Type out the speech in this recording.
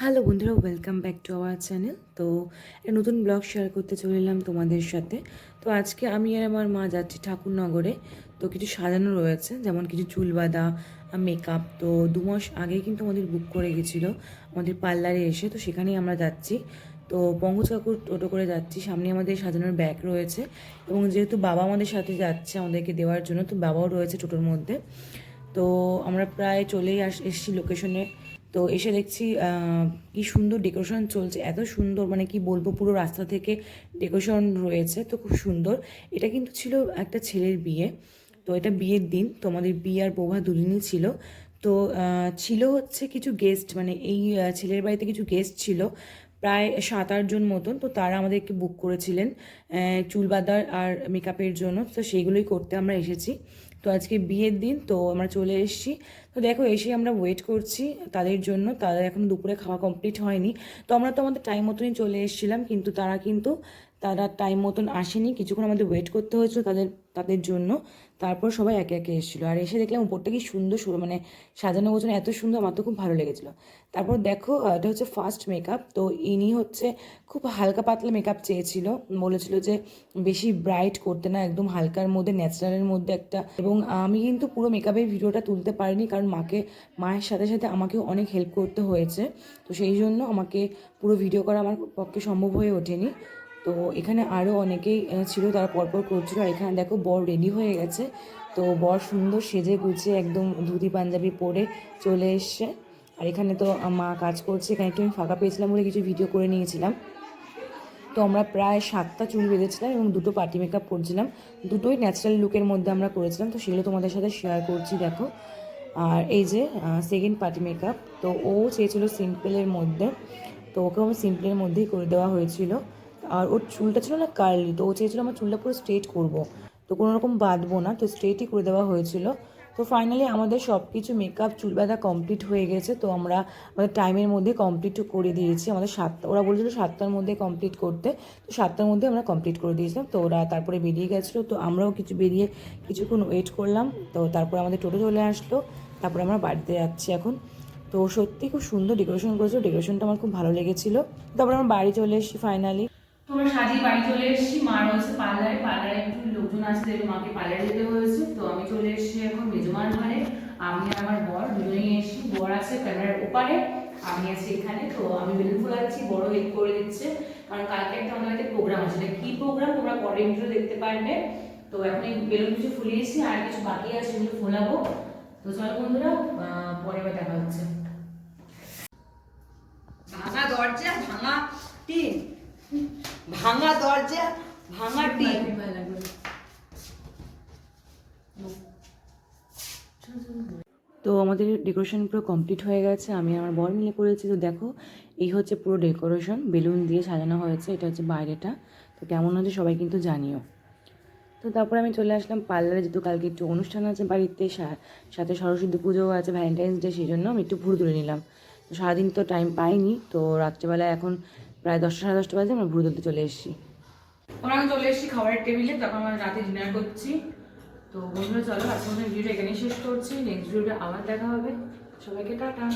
Hello বন্ধুরা welcome back to our channel তো একটা নতুন ব্লগ শেয়ার করতে চলে এলাম তোমাদের সাথে। তো আজকে আমি আর আমার মা যাচ্ছি ঠাকুরনগরে। তো কিছু সাজানো রয়েছে, যেমন কিছু চুল বাঁধা মেকআপ তো দু মাস আগেই কিন্তু আমাদের বুক করে গেছিল, আমাদের পার্লারে এসে। তো সেখানেই আমরা যাচ্ছি। তো পঙ্কজ কাকুর টোটো করে যাচ্ছি, সামনে আমাদের সাজানোর ব্যাগ রয়েছে। এবং যেহেতু বাবা আমাদের সাথে যাচ্ছে আমাদেরকে দেওয়ার জন্য, তো বাবাও রয়েছে টোটোর মধ্যে। তো আমরা প্রায় চলেই আস, এসেছি লোকেশনে তো এসে দেখছি কি সুন্দর ডেকোরেশন চলছে, এত সুন্দর মানে কি বলব, পুরো রাস্তা থেকে ডেকোরেশন রয়েছে, তো খুব সুন্দর। এটা কিন্তু ছিল একটা ছেলের বিয়ে, তো এটা বিয়ের দিন তো আমাদের বিয়ে আর বৌভা দুদিনই ছিল। তো ছিল হচ্ছে কিছু গেস্ট মানে এই ছেলের বাড়িতে কিছু গেস্ট ছিল, প্রায় সাত আটজন মতন, তো তারা আমাদেরকে বুক করেছিলেন চুল বাঁধার আর মেকআপের জন্য, তো সেইগুলোই করতে আমরা এসেছি। তো আজকে বিয়ের দিন, তো আমরা চলে এসেছি। তো দেখো, এসে আমরা ওয়েট করছি তাদের জন্য। তাদের এখন দুপুরে খাওয়া কমপ্লিট হয়নি। তো আমরা তো আমাদের টাইম মতনই চলে এসেছিলাম, কিন্তু তারা কিন্তু তারা টাইম মতন আসেনি। কিছুক্ষণ আমাদের ওয়েট করতে হয়েছিল তাদের তাদের জন্য। তারপর সবাই একে একে এসেছিল। আর এসে দেখলাম উপরটা কি সুন্দর মানে সাজানো গোছানো এত সুন্দর, আমার তো খুব ভালো লেগেছিলো। তারপর দেখো এটা হচ্ছে ফার্স্ট মেকআপ তো ইনি হচ্ছে খুব হালকা পাতলা মেকআপ চেয়েছিল। বলেছিল যে বেশি ব্রাইট করতে না, একদম হালকার মধ্যে ন্যাচারালের মধ্যে একটা। এবং আমি কিন্তু পুরো মেকআপের ভিডিওটা তুলতে পারিনি, কারণ মাকে, মায়ের সাথে সাথে আমাকেও অনেক হেল্প করতে হয়েছে। তো সেই জন্য আমাকে পুরো ভিডিও করা আমার পক্ষে সম্ভব হয়ে ওঠেনি। তো এখানে আরও অনেকেই ছিল, তারা পরপর করছিল। আর এখানে দেখো, বর রেডি হয়ে গেছে। তো বর সুন্দর সেজে গুছিয়ে একদম ধুতি, পাঞ্জাবি পরে চলে এসছে। আর এখানে তো মা কাজ করছে, এখানে একটু আমি ফাঁকা পেয়েছিলাম বলে কিছু ভিডিও করে নিয়েছিলাম। তো আমরা প্রায় সাতটা চুল বেঁধেছিলাম এবং দুটো পার্টি মেকআপ করছিলাম। দুটোই ন্যাচারাল লুকের মধ্যে আমরা করেছিলাম। তো সেগুলো তোমাদের সাথে শেয়ার করছি, দেখো। আর এই যে সেকেন্ড পার্টি মেকআপ তো ও চেয়েছিল সিম্পলের মধ্যে। তো ওকে সিম্পলের মধ্যেই করে দেওয়া হয়েছিল। আর ওর চুলটা ছিল না কার্লি তো ও চেয়েছিল আমার চুলটা পুরো স্ট্রেট করব। তো কোনো রকম বাঁধবো না, তো স্ট্রেটই করে দেওয়া হয়েছিল। তো ফাইনালি আমাদের সব কিছু মেকআপ চুল বাঁধা কমপ্লিট হয়ে গেছে, তো আমরা আমাদের টাইমের মধ্যে কমপ্লিট করে দিয়েছি। আমাদের সাতটা, ওরা বলেছিল সাতটার মধ্যে কমপ্লিট করতে, তো সাতটার মধ্যে আমরা কমপ্লিট করে দিয়েছিলাম। তো ওরা তারপরে বেরিয়ে গেছিল, তো আমরাও কিছু বেরিয়ে কিছুক্ষণ ওয়েট করলাম। তো তারপরে আমাদের টোটো চলে আসলো, তারপরে আমরা বাড়িতে যাচ্ছি এখন। তো সত্যি খুব সুন্দর ডেকোরেশন করেছিল ডেকোরেশনটা আমার খুব ভালো লেগেছিলো। তারপরে আমরা বাড়ি চলে এসেছি ফাইনালি সাজিয়ে বাড়ি চলে এসেছি। মা রয়েছে পার্লারে। পার্লারে একটু লোকজন আছে, যেহেতু মাকে পার্লারে যেতে হয়েছে, তো আমি চলে এসেছি এখন মেজমার ঘরে। আমি আর আমার বর দুজনেই এসেছি। বর আছে ক্যামেরার ওপারে, আমি আছি এখানে। তো আমি বেলুন ফোলাচ্ছি, বড় হেল্প করে দিচ্ছে। কারণ কালকে একটা আমাদের বাড়িতে প্রোগ্রাম আছে। এটা কি প্রোগ্রাম তোমরা পরে ভিডিও দেখতে পারবে। তো এখন এই বেলুন কিছু ফুলিয়েছি আর কিছু বাকি আছে, সেগুলো ফোলাবো। তো চলো বন্ধুরা পরে দেখা হচ্ছে। ভাঙা দরজা ভাঙা টিন। ভাঙা দরজা ভাঙা টিন। তো আমাদের ডেকোরেশন পুরো কমপ্লিট হয়ে গেছে আমি আমার বর মিলে করেছি। তো দেখো এই হচ্ছে পুরো ডেকোরেশন বেলুন দিয়ে সাজানো হয়েছে এটা হচ্ছে বাইরেটা। তো কেমন হচ্ছে সবাই কিন্তু জানিও। তো তারপরে আমি চলে আসলাম পার্লারে যেহেতু কালকে একটু অনুষ্ঠান আছে বাড়িতে সা- সাথে সরস্বতী পুজোও আছে ভ্যালেন্টাইন্স ডে সেই জন্য আমি একটু ভুরু তুলে নিলাম। তো সারাদিন তো টাইম পাইনি তো রাত্রেবেলা এখন প্রায় দশটা সাড়ে দশটা বাজে আমরা ভুরুদলতে চলে এসেছি। আমরা আমি চলে এসেছি খাবারের টেবিলে তখন আমরা রাতে ডিনার করছি। তো বন্ধুরা, চলো আজকে আমাদের ভিডিওটা এখানেই শেষ করছি। নেক্সট ভিডিওটা আবার দেখা হবে। সবাইকে টাটা।